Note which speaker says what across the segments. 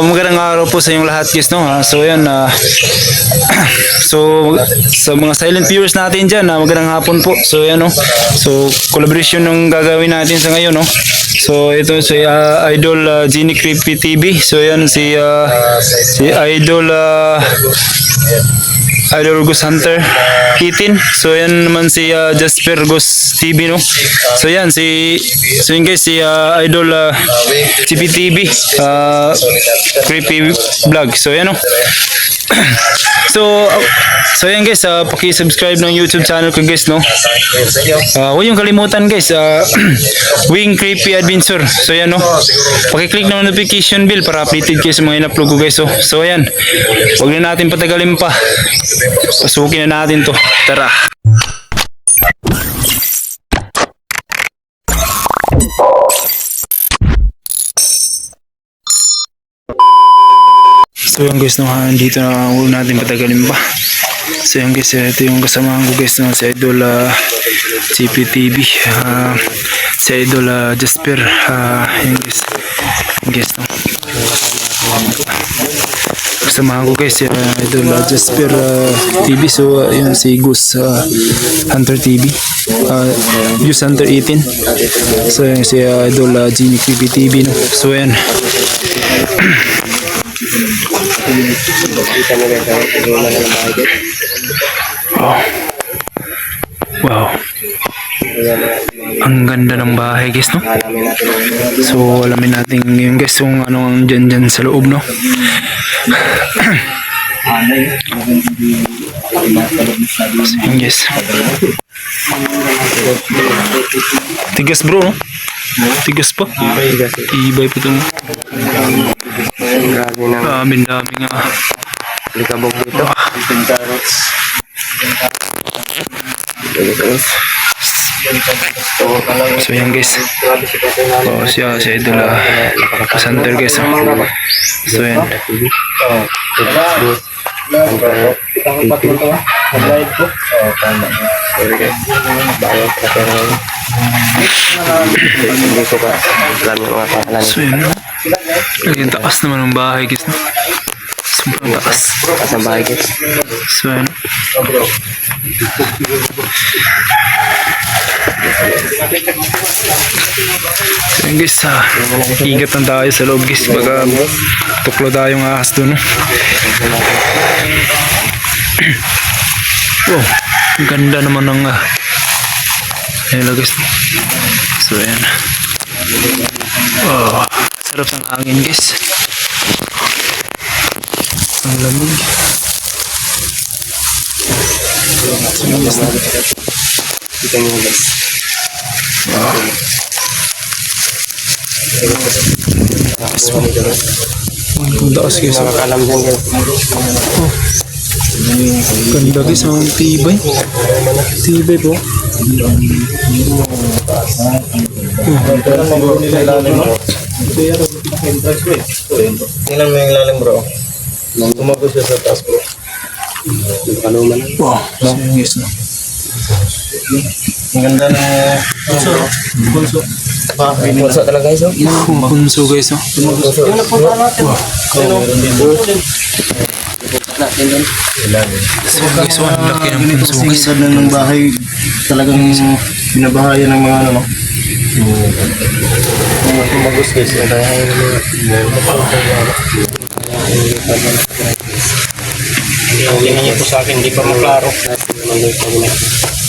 Speaker 1: Magandang araw po sa inyong lahat guys no. Ah, So yan ah, So sa mga silent viewers natin diyan, magandang hapon po. So yan no. So collaboration ng gagawin natin sa ngayon no. So ito si ah, Idol uh, Genie Creepy TV. So yan si ah, si Idol ah, Idol Gus Hunter Kitin. So yan naman si ah, Jasper Gus TV no. So yan si so yun guys si ah, Idol uh, CPTV uh, Creepy Vlog. So yan no. so uh, so yan guys uh, paki-subscribe ng YouTube channel ko guys no. Uh, huwag yung kalimutan guys uh, Wing Creepy Adventure. So yan no. Paki-click ng notification bell para updated kayo sa mga in-upload ko guys. So, so yan. Huwag na natin patagalin pa. Pasukin na natin to. Tara. So yung guys, ha, dito na huwag natin patagalin pa. So yung guys, ito yung kasamahan ko guys, no, si Idol uh, CPTV, ah, si Idol ah, Jasper, uh, yung guys, yung guys, no. Kasamahan ko guys, si ah, Idol ah, Jasper ah, TV, so uh, yun si Gus ah, Hunter TV, uh, Gus Hunter 18, so yun si ah, Idol uh, Genie Creepy TV, no. So yan. Wow. Wow. Ang ganda ng bahay guys no. So alamin natin ngayon guys kung ano ang dyan dyan sa loob no. Guys. Tigas bro no. Tigas pa. Ibay pa itong
Speaker 2: Grabe na.
Speaker 1: daming dami nga.
Speaker 2: Likabog dito.
Speaker 1: So yan guys. Oh, siya si Idol ah. Center guys. ah. So yan. So yan. Laging taas naman ng bahay guys. Sobrang taas.
Speaker 2: Sa bahay guys.
Speaker 1: So yan. So yan guys. Ah, ingat lang tayo sa loob guys. Baka tuklo tayong ahas. No? Wow. Ang ganda naman ng ah. Ayun lang guys. So yan. Oh, sarap ng hangin guys. Ang lamig. So guys.
Speaker 2: Kita guys.
Speaker 1: Taas guys.
Speaker 2: Nakakalam dyan guys.
Speaker 1: ganda guys. Ang tibay. Tibay po.
Speaker 2: Ilan mo yung ilalim bro? Tumagos siya sa taas bro. Kaluman.
Speaker 1: Wow. Guys. No?
Speaker 2: Ang ganda na bunso. Bunso. Bunso talaga guys. oh.
Speaker 1: Kung punso guys. Oh.
Speaker 2: Yung napunta natin. Sino?
Speaker 1: So yan guys. Oh, ang laki ng punso guys.
Speaker 2: Kasi ng bahay talagang binabahayan ng mga ano no. Mga tumagos guys. Ang bahay ng mga po sa akin, hindi pa maklaro.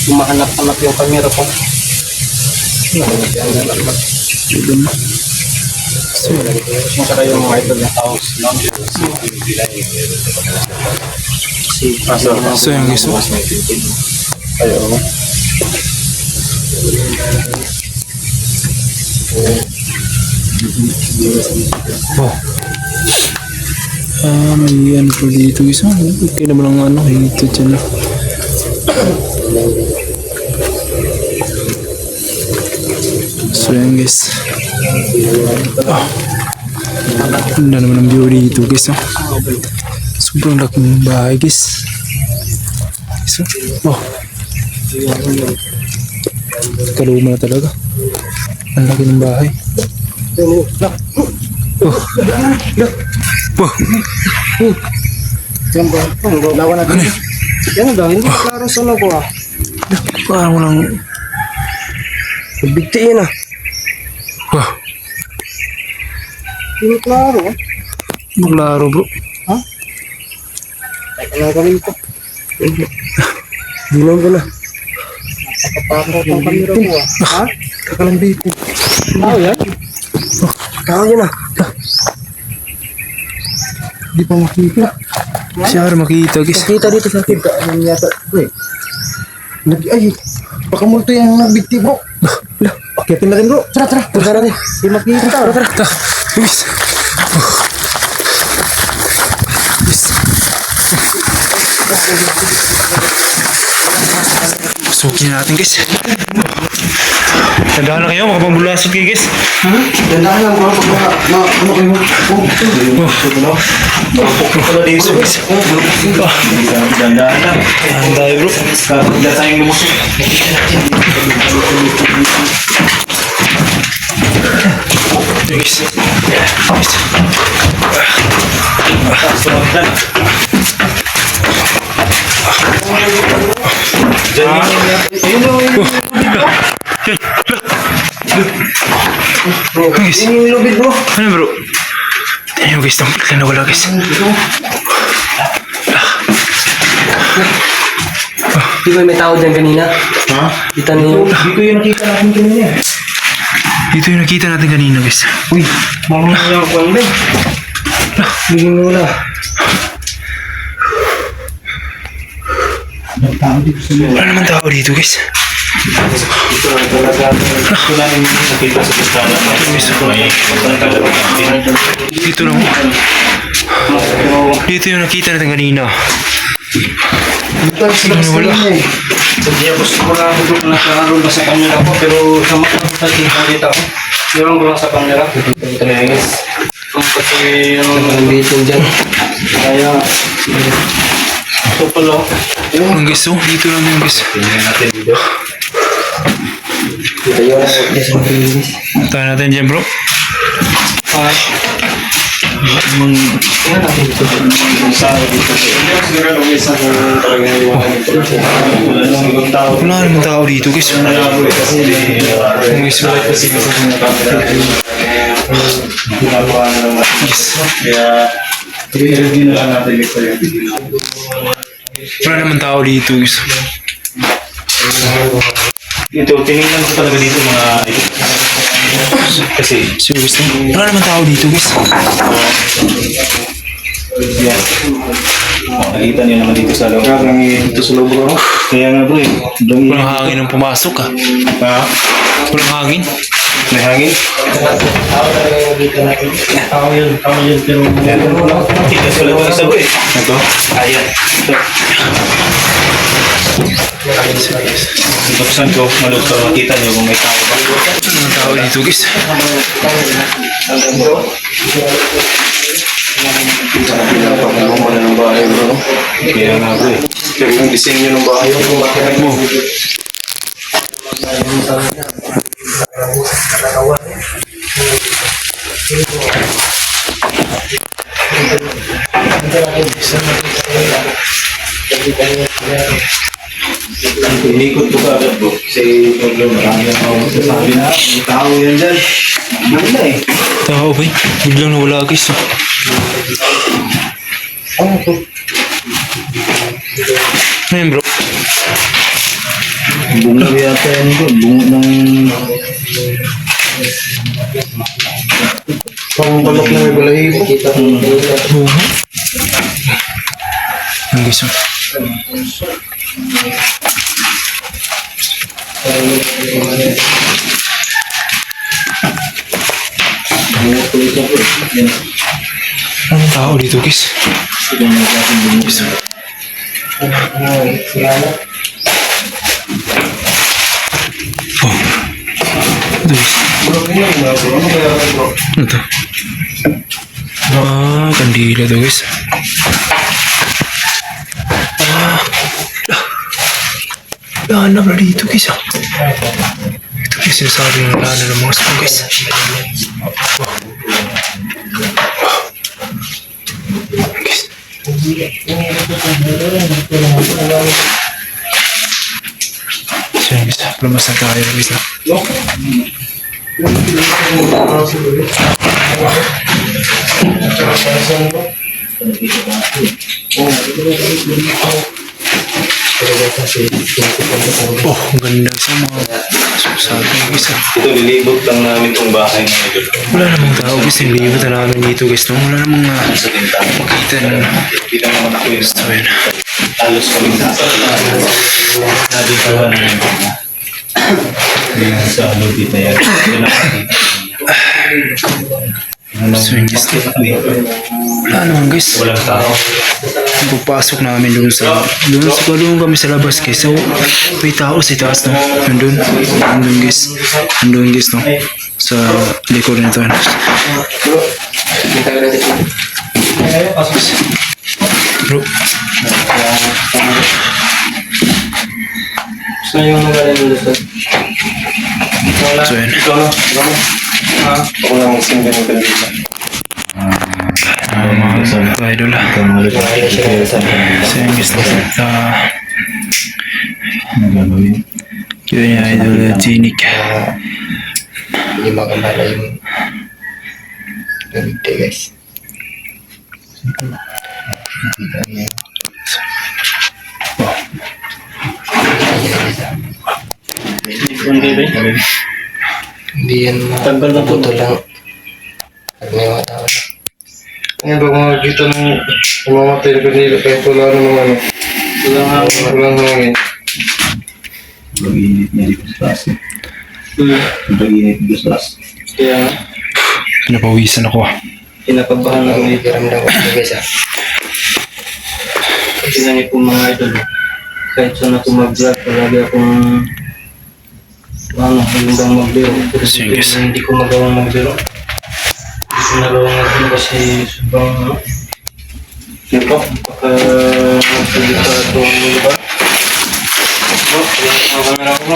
Speaker 2: Kumahanap-hanap yung kamera ko. So, yung kaya yung mga ito ng house. no?
Speaker 1: So yan guys. oh.
Speaker 2: Ayaw.
Speaker 1: Oh. Ah, may ano pa dito guys. Ah, Okay naman ang ano. Ito dyan. Ah. So yan guys. Ah. Ganda naman ang view dito guys. ah. Sobrang laki ng bahay guys. So, oh. Kaluma na talaga. Ang laki ng bahay. Oh. Oh.
Speaker 2: Yan ba? Lawan natin. Yan daw, hindi klaro sa ko ah.
Speaker 1: Parang walang...
Speaker 2: Bigti yan ah.
Speaker 1: Wow.
Speaker 2: Hindi klaro ah.
Speaker 1: Bro.
Speaker 2: Ano gawin ko? Ginom ko na. Nakapapakot ang kamera ko ah. Ha? Kakalandi ko. Tao yan? Tao yan ah. Di pa makita.
Speaker 1: Siya makita guys.
Speaker 2: Kita dito sa. Ano yata? Uy. Nag ay. Baka multo yung nagbigti bro. Lah, akitin natin bro. Tara, tara. Tara natin. Di makita. Tara, tara.
Speaker 1: Ta. Pasukin natin guys. Tandaan na kayo, makapambulasot kayo guys.
Speaker 2: Dandahan lang bro. Pag mga, mga, ano kayo? Oh, Pala dito. Dandahan lang.
Speaker 1: Ang tayo bro.
Speaker 2: Hindi tayong lumusok.
Speaker 1: Guys. Guys.
Speaker 2: Ayun o, yun.
Speaker 1: Guys.
Speaker 2: Yun yung lubid bro.
Speaker 1: Ano bro? Nyo guys, ang bigla na wala guys.
Speaker 3: Di ba may tao dyan kanina?
Speaker 2: Ha?
Speaker 3: Kita niyo.
Speaker 2: Ko yung nakita natin kanina.
Speaker 1: Ito yung nakita natin kanina guys.
Speaker 2: Uy, mamaya ako ang leg. Bigyan mo na.
Speaker 1: Wala naman tao dito guys.
Speaker 2: Na.
Speaker 1: Dito lang. Dito yung nakita natin kanina.
Speaker 2: Sa
Speaker 1: Wala.
Speaker 2: Hindi ako sigurado kung nakaroon ba sa camera ko, pero sa mga nakita ko, meron ko lang sa camera. Ito na guys. Kung kasi yung
Speaker 3: Ang bitin dyan.
Speaker 2: kaya, ito pala. Yung
Speaker 1: Ang guys, oh, dito lang yung guys.
Speaker 2: tingnan natin dito.
Speaker 3: Kita yun. Yes, ang bilis.
Speaker 1: Tayo natin dyan bro.
Speaker 2: Ah. Mung, tingnan natin dito. Sa dito. Hindi ako sigurado kung isa kung talagang iwanan ito. Wala nang ibang tao.
Speaker 1: Wala naman tao dito guys.
Speaker 2: Nalabo eh, kasi
Speaker 1: Ang guys,
Speaker 2: wala kasi kasi sa camera. Ginagawa na lang natin. Kaya, i-review na lang natin ito yung video.
Speaker 1: Wala naman tao dito guys.
Speaker 2: Ito, tinignan ko talaga dito mga. Kasi,
Speaker 1: oh, wala naman tao dito guys.
Speaker 2: yan. Oh, nakita niyo naman dito sa loob. Dito sa loob bro. Kaya nga bro eh. Sobrang
Speaker 1: Walang hangin ang pumasok ah.
Speaker 2: Ha?
Speaker 1: Walang hangin.
Speaker 2: May hangin? Tao yun, tao yun, pero nakita sa loob ng isa bro eh. Ito? Ayan. Ito. Buksan ko, malot ko, makita niyo kung may tao ba.
Speaker 1: Naman tao dito guys.
Speaker 2: Pinapakilong na ng bahay bro. Kaya nga bro eh. Pero yung disenyo ng bahay mo. Inikot ko agad bro. Kasi problem marami na ako sasabi na. May tao yan dyan. Ano na eh.
Speaker 1: Tao ba? eh? Biglang nawala guys. oh.
Speaker 2: Ano to?
Speaker 1: Ano yun bro?
Speaker 2: Bungo yata yan bro. Bungo ng... Parang balok na may balahibo.
Speaker 3: Kita ko.
Speaker 1: Bunga. Ang. Anong tao dito, guys? Ito. Ano? Ah, kandila to, guys. Ah. Lana pala dito, guys. ah. Ito, guys, sinasabi ng lana ng mga spong, guys. Guys. So yun guys, lumabas na tayo guys na. Oh, ang ganda sa mga sabi guys ah.
Speaker 2: Ito, lilibot lang namin itong bahay ng idol.
Speaker 1: Wala namang tao guys, yung libot na namin dito guys no? Wala namang uh,
Speaker 2: Sa
Speaker 1: makita na
Speaker 2: Kita naman ako yun.
Speaker 1: So yun.
Speaker 2: Halos kami nasa Nabitawa na yun. Yung sa lobby na yan. Yun ang nakita. Ano
Speaker 1: So yun guys, wala naman guys.
Speaker 2: Walang tao.
Speaker 1: Pagpasok namin doon sa doon sa doon kami sa labas guys. So may tao sa taas no. Nandun. Nandun guys. Nandun guys no. Sa likod nito. Bro,
Speaker 3: niyo yung magaling mo dito?
Speaker 1: so yun.
Speaker 2: Ikaw na. Ikaw na. Ha? Ako lang magsing ganun ka dito.
Speaker 1: Uh, mga idol ah. So yun guys no. Uh, yun yung idol uh, Jinik.
Speaker 3: Hindi magambala yung nabigte guys. Hindi yan mabuto lang. Pag may mga tao
Speaker 2: Ngayon ba makakita ng umamatay na kanila kahit wala namang ano. Wala nga, wala nga hangin.
Speaker 4: Pag-init niya dito sa taas.
Speaker 2: Hmm.
Speaker 4: Pag-init dito sa taas.
Speaker 2: Kaya
Speaker 1: Pinapawisan ako ah.
Speaker 2: pinapabahan ako dito.
Speaker 3: hiram lang ako guys ah.
Speaker 2: Tingnan niyo po mga idol. Kahit saan ako mag-vlog, palagi akong ano, hanggang magbiro.
Speaker 1: Sige.
Speaker 2: hindi ko magawang magbiro. Nagawang magbiro kasi sobrang. Yun po, baka delikado ang lugar. Po, yan ang camera ko po.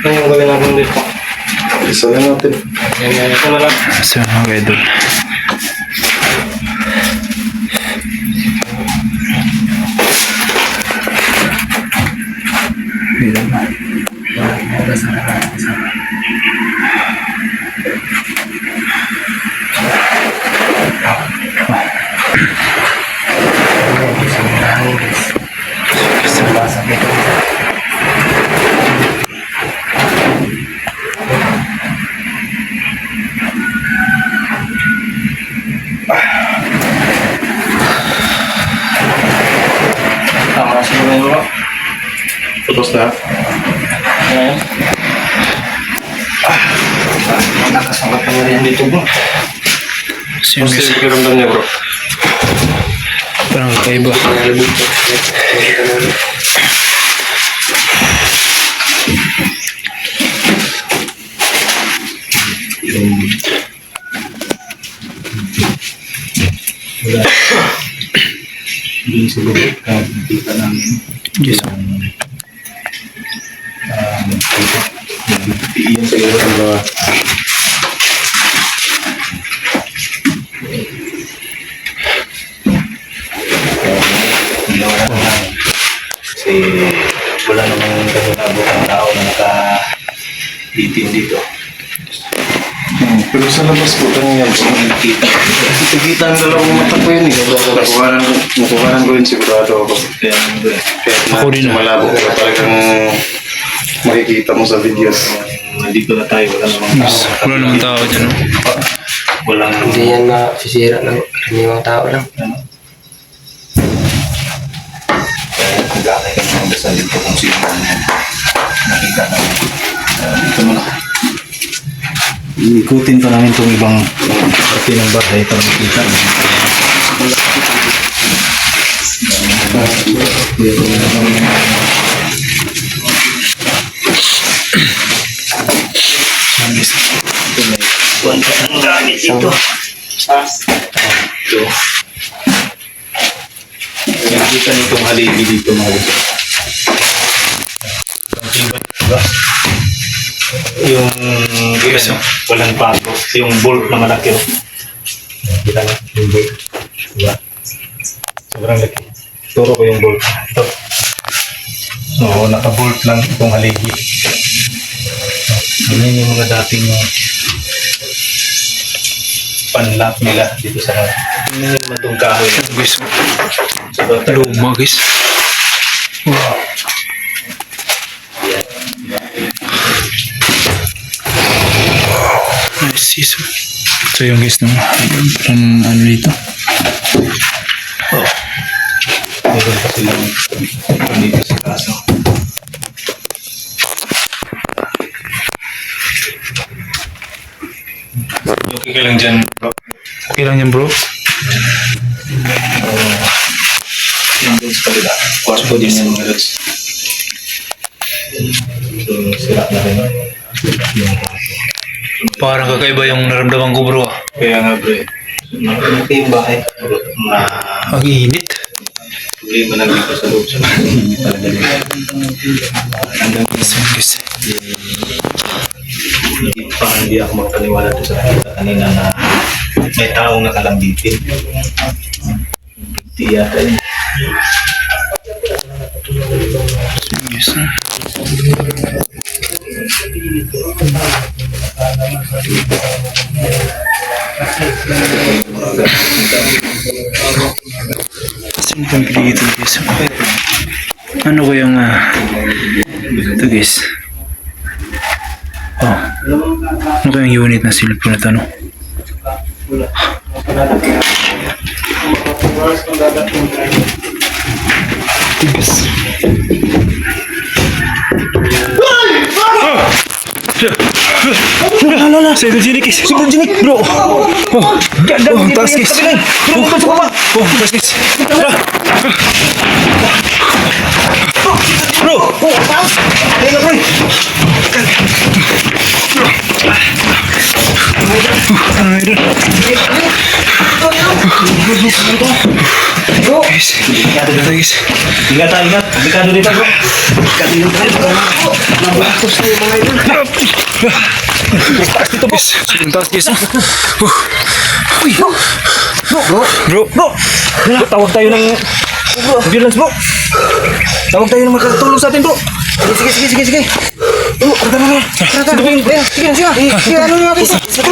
Speaker 2: Ano yung gawin natin dito? Isa na natin. Yan, ito na lang.
Speaker 1: So yun mga idol.
Speaker 2: Tama sa mga mo.
Speaker 4: Tapos na.
Speaker 2: Ayan. Nakasangkat na rin dito bro.
Speaker 1: So yun guys,
Speaker 4: pakiramdam niya bro?
Speaker 1: parang kakaiba.
Speaker 4: Hindi sa lubog. Nakikita namin.
Speaker 1: Yes.
Speaker 4: Iyan siguro ang mga Kasi wala namang kahilabot ang tao na naka-itim dito.
Speaker 2: Pero sa labas po, tanong yan po.
Speaker 4: Nakikita.
Speaker 2: Nakikita ang dalawang mata ko yun eh.
Speaker 4: Nakuhanan, nakuhanan ko yun sigurado ako. Kaya, kaya
Speaker 1: Ako rin ah.
Speaker 4: malabo pero talagang makikita mo sa video. Nandito na tayo, wala namang tao.
Speaker 1: Wala namang tao dyan no.
Speaker 4: Walang
Speaker 3: Hindi yan masisira ng karaniwang tao lang.
Speaker 4: dasalin ko kung sino ang nakita namin. Uh, dito muna. Ikutin pa namin itong ibang parte ng bahay para makita. Ito. Nakikita nitong haligi dito mga gusto. Yung yes, walang pato. Yung bolt na malaki. oh. Kita na yung bolt. Diba? Sobrang laki. Turo ko yung bolt. Ito. So, naka-bolt lang itong haligi. Ganyan yung mga dating panlock nila dito sa Tingnan naman itong kahoy.
Speaker 1: Guys, luma guys. Nice season. So yung guys, no? Ang ano dito?
Speaker 4: Meron pa silang dito sa kaso. Okay ka lang dyan, bro.
Speaker 1: Okay lang yan bro.
Speaker 4: Yung doon sa kabila. Kwarto din yung mga
Speaker 1: Parang kakaiba yung naramdaman ko bro.
Speaker 4: Kaya nga, bro. Malaki yung bahay. Mga
Speaker 1: Ang init.
Speaker 4: problema na dito sa loob. Sa talaga din. Hanggang
Speaker 1: So yun guys.
Speaker 4: hindi ako makapaniwala doon sa nakita kanina na may taong nakalambitin. Hindi yata yun.
Speaker 1: So yun pili ito guys? Ano ko yung ah, ito guys? Oh. Ano kayang unit na cellphone na ito no? Tigas. Idol Jinik, guys. Super Jinik, bro. Oh, oh, taas, guys. Oh, oh, taas, guys. Tara. Bro! Oh, taas! Ayun ito guys.
Speaker 4: Ingat ah, ingat. Delikado dito bro.
Speaker 1: Ito guys. Sobrang taas guys. Oh. Uy. Bro. Bro.
Speaker 2: Bro, tawag tayo ng ambulance bro. Tawag tayo ng makatulong sa atin bro. Sige, sige, sige, sige. Oh, tara, tara, tara. Tara, tara. Sige, sige, sige. Sige, ano natin? Sige,